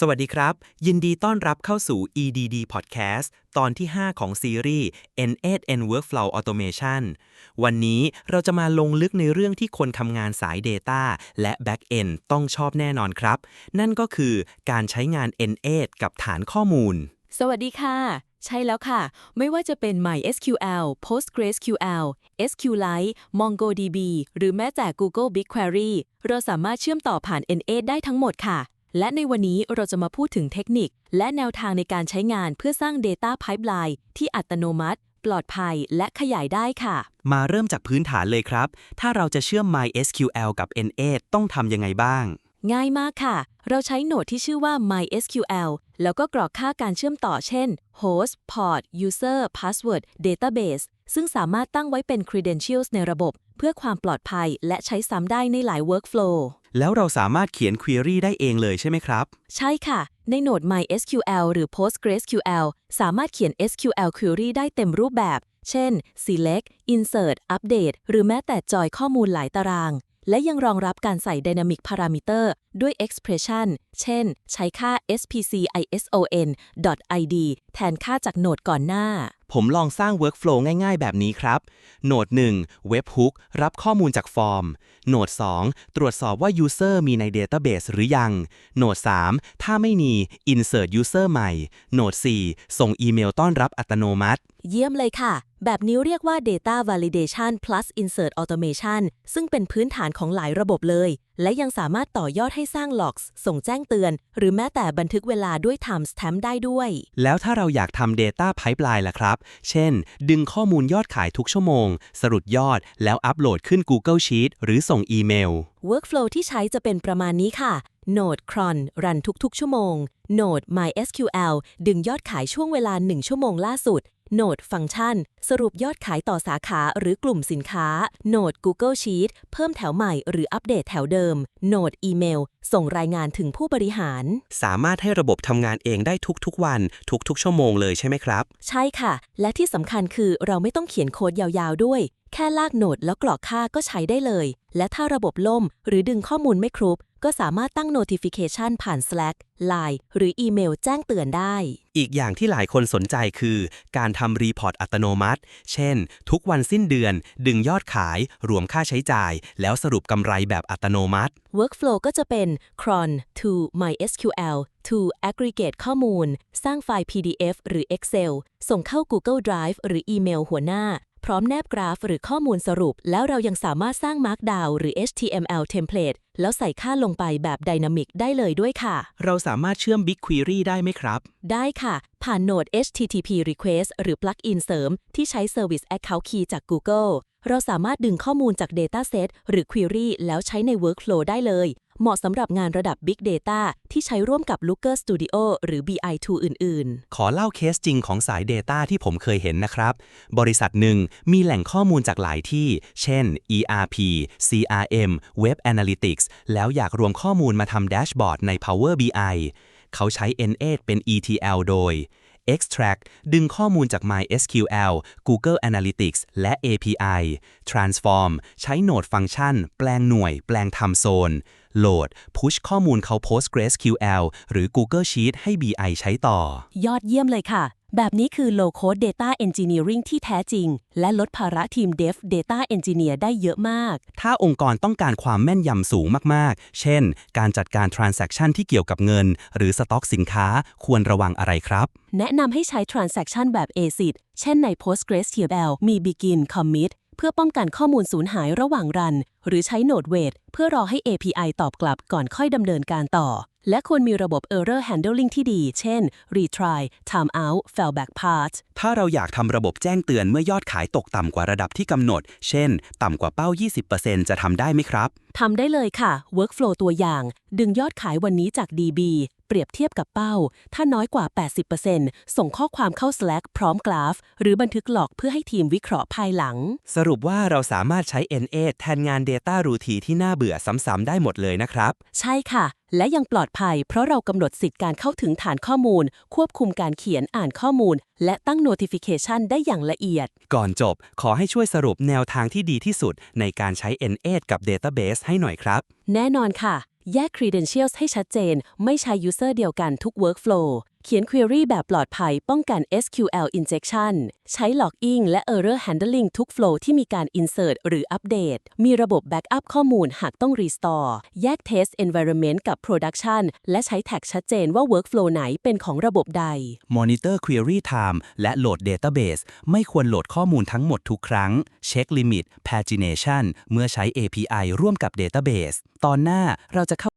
สวัสดีครับ ยินดีต้อนรับเข้าสู่ EDD Podcast ตอนที่ 5 ของซีรีส์ N8N Workflow Automation วันนี้เราจะมาลงลึกในเรื่องที่คนทำงานสาย Data และ Backend ต้องชอบแน่นอนครับ นั่นก็คือการใช้งาน N8 กับฐานข้อมูล สวัสดีค่ะ ใช่แล้วค่ะ ไม่ว่าจะเป็น MySQL PostgreSQL SQLite MongoDB หรือแม้แต่ Google BigQuery เราสามารถเชื่อมต่อผ่าน N8 ได้ทั้งหมดค่ะ และในวันนี้เราจะมาพูดถึงเทคนิค และแนวทางในการใช้งานเพื่อสร้าง Data Pipeline ที่อัตโนมัติ ปลอดภัย และขยายได้ค่ะ มาเริ่มจากพื้นฐานเลยครับ ถ้าเราจะเชื่อม MySQL กับ NA ต้องทำยังไงบ้าง ง่ายมากค่ะ เราใช้โหนดที่ชื่อว่า MySQL แล้วก็กรอกค่าการเชื่อมต่อเช่น host port user password database ซึ่งสามารถตั้งไว้เป็น credentials ในระบบ เพื่อความปลอดภัยและใช้ซ้ำได้ในหลาย workflow แล้วเราสามารถเขียน Query ได้เองเลยใช่ไหมครับ ใช่ค่ะ ในโหนด MySQL หรือ PostgreSQL สามารถเขียน SQL query ได้เต็มรูปแบบ เช่น select insert update หรือแม้แต่จอยข้อมูลหลายตาราง และยังรองรับการใส่ dynamic parameter ด้วย expression เช่น ใช้ค่า spcison.id แทนค่าจากโหนดก่อนหน้า ผมลองสร้าง Workflow ง่ายๆ แบบนี้ครับ โหนด 1 Webhook รับข้อมูลจากฟอร์ม โหนด 2 ตรวจสอบว่า User มีใน Database หรือยัง โหนด 3 ถ้าไม่มี Insert User ใหม่ โหนด 4 ส่งอีเมลต้อนรับอัตโนมัติ เยี่ยมเลยค่ะ แบบนี้เรียกว่า Data Validation plus Insert Automation ซึ่งเป็นพื้นฐานของหลายระบบเลย และยังสามารถต่อยอดให้สร้าง logs ส่งแจ้งเตือน หรือแม้แต่บันทึกเวลาด้วย timestamp ได้ด้วย แล้วถ้าเราอยากทำ Data Pipeline ล่ะครับ เช่น ดึงข้อมูลยอดขายทุกชั่วโมง สรุปยอด แล้วอัปโหลดขึ้น Google Sheet หรือส่งอีเมล Workflow ที่ใช้จะเป็นประมาณนี้ค่ะ Node cron รันทุกๆ ชั่วโมง Node MySQL ดึงยอดขายช่วงเวลา 1 ชั่วโมงล่าสุด Node Function สรุปยอดขายต่อสาขาหรือกลุ่มสินค้า Node Google Sheet เพิ่มแถวใหม่หรืออัปเดตแถวเดิม Node Email ส่งรายงานถึงผู้บริหาร สามารถให้ระบบทำงานเองได้ทุกๆวัน ทุกๆ ชั่วโมงเลยใช่ไหมครับ ใช่ค่ะ และที่สำคัญคือเราไม่ต้องเขียนโค้ดยาวๆด้วย แค่ลากโหนดแล้วกรอกค่าก็ใช้ได้เลย และถ้าระบบล่ม หรือดึงข้อมูลไม่ครบ ก็สามารถตั้ง notification ผ่าน Slack Line หรืออีเมลแจ้งเตือนได้ อีกอย่างที่หลายคนสนใจคือ การทำรีพอร์ตอัตโนมัติ เช่น ทุกวันสิ้นเดือน ดึงยอดขาย รวมค่าใช้จ่าย แล้วสรุปกำไรแบบอัตโนมัติ Workflow ก็จะเป็น cron to MySQL to aggregate ข้อมูล สร้างไฟล์ PDF หรือ Excel ส่งเข้า Google Drive หรืออีเมลหัวหน้า พร้อมแนบกราฟหรือข้อมูลสรุป แล้วเรายังสามารถสร้าง Markdown หรือ HTML template แล้วใส่ค่าลงไปแบบ Dynamic ได้เลยด้วยค่ะ เราสามารถเชื่อม BigQuery ได้ไหมครับ ได้ค่ะ ผ่านโหนด HTTP request หรือ plugin เสริม ที่ใช้ Service Account Key จาก Google เราสามารถดึงข้อมูลจาก Dataset หรือ Query แล้วใช้ใน Workflow ได้เลย เหมาะสำหรับงานระดับ Big Data ที่ใช้ร่วมกับ Looker Studio หรือ BI Tool อื่น ๆ ขอเล่าเคสจริงของสาย Data ที่ผมเคยเห็นนะครับ บริษัทหนึ่งมีแหล่งข้อมูลจากหลายที่ เช่น ERP CRM Web Analytics แล้วอยากรวมข้อมูลมาทำแดชบอร์ดใน Power BI เขาใช้ N8 เป็น ETL โดย Extract ดึงข้อมูลจาก MySQL Google Analytics และ API Transform ใช้โหนดฟังก์ชัน แปลงหน่วย แปลงไทม์โซน Load Push ข้อมูลเขา PostgreSQL หรือ Google Sheet ให้ BI ใช้ต่อๆยอดเยี่ยมเลยค่ะ แบบนี้คือ Low Code Data Engineering ที่แท้จริง และลดภาระทีม Dev Data Engineer ได้เยอะมาก ถ้าองค์กรต้องการความแม่นยำสูงมาก ๆ เช่น การจัดการ transaction ที่เกี่ยวกับเงิน หรือสต็อกสินค้าควรระวังอะไรครับ แนะนำให้ใช้ transaction แบบ ACID เช่นใน PostgreSQL มี begin commit เพื่อป้องกันข้อมูลสูญหายระหว่างรัน หรือใช้ Node Wait เพื่อรอให้ API ตอบกลับก่อนค่อยดำเนินการต่อ และควรมีระบบ error handling ที่ดี เช่น retry timeout fallback path ถ้าเราอยากทำระบบแจ้งเตือนเมื่อยอดขายตกต่ำกว่าระดับที่กำหนด เช่น ต่ำกว่าเป้า 20%จะทำได้ไหมครับ ทำได้เลยค่ะ workflow ตัวอย่าง ดึงยอดขายวันนี้จาก DB เปรียบเทียบกับเป้า ถ้าน้อยกว่า 80%ส่งข้อความเข้า Slack พร้อมกราฟ หรือบันทึกหลอกเพื่อให้ทีมวิเคราะห์ภายหลัง สรุปว่าเราสามารถใช้ N8 แทนงาน Data Routine ที่น่าเบื่อซ้ำๆได้หมดเลยนะครับ ใช่ค่ะ และยังปลอดภัยเพราะเรากำหนดสิทธิ์การเข้าถึงฐานข้อมูล ควบคุมการเขียนอ่านข้อมูล และตั้ง notification ได้อย่างละเอียด ก่อนจบ ขอให้ช่วยสรุปแนวทางที่ดีที่สุด ในการใช้ N8 กับ Database ให้หน่อยครับ แน่นอนค่ะ แยก credentials ให้ชัดเจน ไม่ใช้ user เดียวกันทุก workflow เขียน query แบบปลอดภัยป้องกัน SQL injection ใช้ logging และ error handling ทุก flow ที่มีการ insert หรือ update มีระบบ backup ข้อมูลหากต้อง restore แยก test environment กับ production และใช้แท็กชัดเจนว่า workflow ไหนเป็นของระบบใด Monitor Query Time และโหลด Database ไม่ควรโหลดข้อมูลทั้งหมดทุกครั้ง เช็ค Limit Pagination เมื่อใช้ API ร่วมกับ Database ตอนหน้าเราจะเข้า